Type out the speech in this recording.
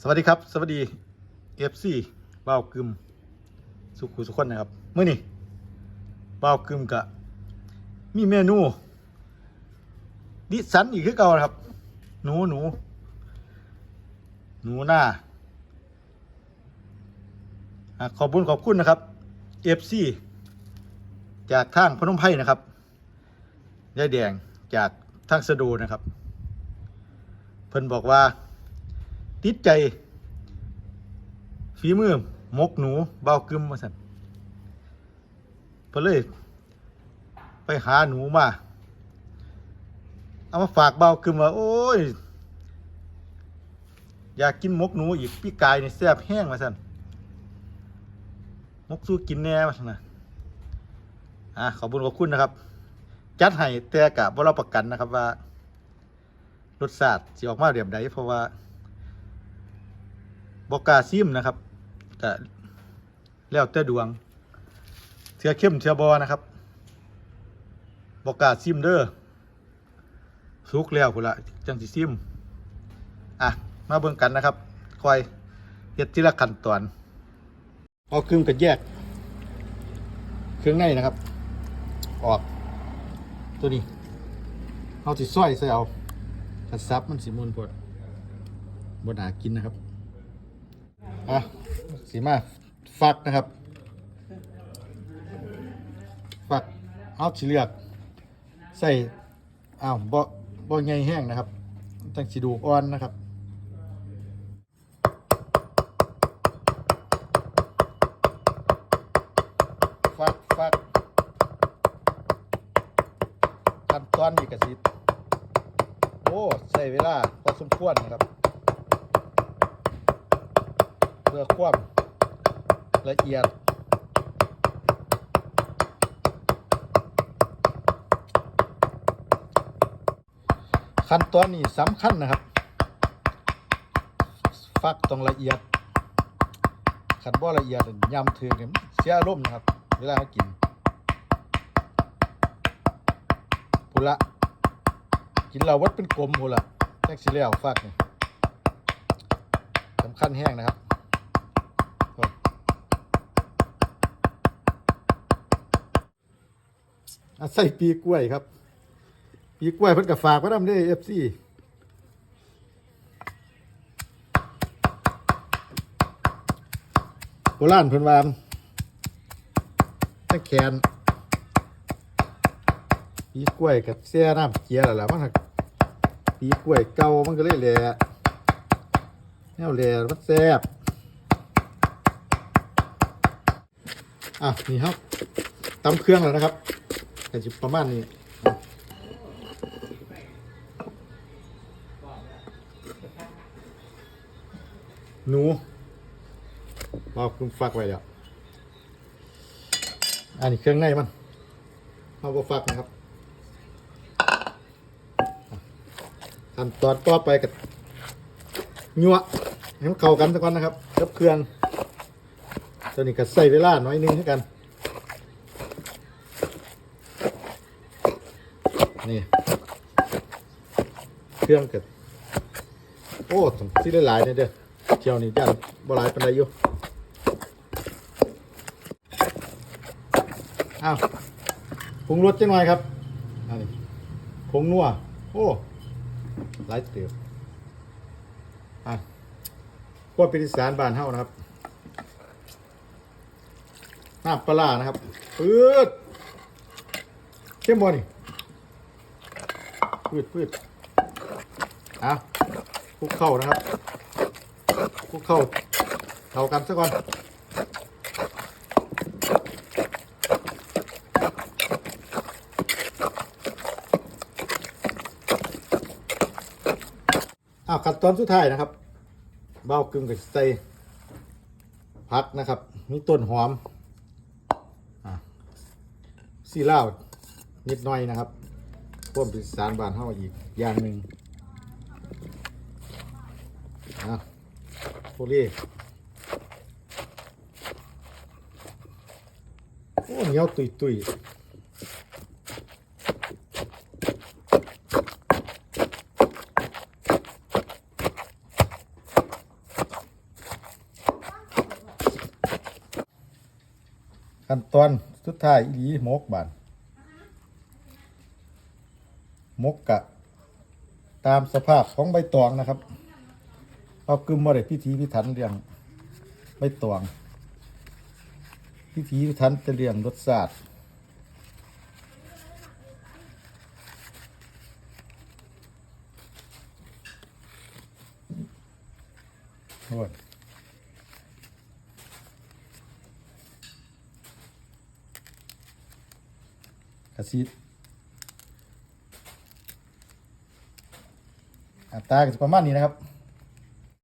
สวัสดีครับ สวัสดีเอฟซีบ้าวกึมสุขุสุขคนนะครับเมื่อนี้บ้าวกึมกะมีเมนู ดิสันอีกคือเก่านะครับ หนูหนูหนูหน้าขอบคุณขอบคุณนะครับเอฟซีจากทางพนมไพรนะครับยายแดงจากทางสะดูนะครับ เพิ่นบอกว่า ติดใจ ฝีมือมกหนูเบากึมมาสั่นเพิ่นเลย ไปหาหนูมา เอามาฝากเบากึมว่า โอ้ย อยากกินมกหนูอีกพี่กายนี่แซ่บแห้งมาสั่นมกสู้กินแน่มาสั่นนะอะขอบคุณขอบคุณนะครับ จัดให้แต่กะบ่รับประกันนะครับว่ารสชาติสิออกมาแบบใดเพราะว่า บอกกาซิมนะครับแต่แล้วแต่ดวงเทือเข้มเทือบอนะครับบอกกาซิมเด้อสุกแล้วพุ่นละจังสิซิมอะมาเบิ่งกันนะครับคอยเฮ็ดทีละขั้นตอนเอาครึ่งกันแยก เครื่องในนะครับ ออก ตัวนี้เอาสิซอยใส่เอากระซับมันสีมุนปวดบนหากินนะครับ อะสีมาฟักนะครับ ฟักเอาสีเลือก ใส่อ้าวบ่บ่ใหญ่แห้งนะครับตั้งสีดูอ่อนนะครับฟักฟักขั้นตอนนี้กระสิโอ้ใส่เวลาพอสมควรนะครับ เพื่อความละเอียดขั้นตอนนี้สำคัญนะครับ ฟักต้องละเอียดขันบ่ละเอียดยำถือเนี่ยเสียอารมนะครับ เวลาเรากินพุละกินเราวัดเป็นกลมพูละแท็กซี่แล้วฟักนี่สำคัญแห้งนะครับ อะใส่ปีกล้วยครับ ปีกล้วยเพิ่นกับฝากไว้นำเด้เอฟซีโบราณเพิ่นวาตะแขนปีกล้วยกับเสียน้ำเกียร์แล้วล่ะมันหักปีกล้วยเก่ามันก็เลยแหล่แนวแหล่มันแซ่บอะนี่ครับตำเครื่องแล้วนะครับ แต่จิประมาณนี้หนูเราคุณฟักไว้แล้วอันนี้เครื่องในมันเอาก็ฟักนะครับขั้นตอนต่อไปกับยัวให้มันเข้ากันสักก่อนนะครับกับเครื่องตัวนี้ก็ใส่เวลาหน่อยนึงให้กัน นี่ เครื่องกับโอ้ต้องซีหลายๆเนี่ยเด้อเจียวนี่ย่านบ่หลายปานใดอยู่อ้าวปรุงรสจังหน่อยครับอันนี้ผงนัวโอ้หลายเติบอะพวกเป็นอีสานบานเฮานะครับน้ำปลานะครับปื๊ดเข้มบ่นี่ ปืดปืดอะคลุกเข้านะครับคลุกเข้าเข้ากันซะก่อนอ้าวขั้นตอนสุดท้ายนะครับ เบากึ่งกับใส่พักนะครับ มีต้นหอมอะซีเหล้านิดหน่อยนะครับ พ่วมเป็นสารบานเฮาอีกอย่างหนึ่งอ่ะโคลี่โอ้เหนียวตุยตุยขั้นตอนสุดท้ายอีหลีหมกบาน มกกะ ตามสภาพของใบตองนะครับเอากึมมาได้พิธีพิถันเรื่องใบตอง พิธีพิถันจะเรื่องรสชาติโอ้ยกระซี อัตราก็จะประมาณนี้นะครับ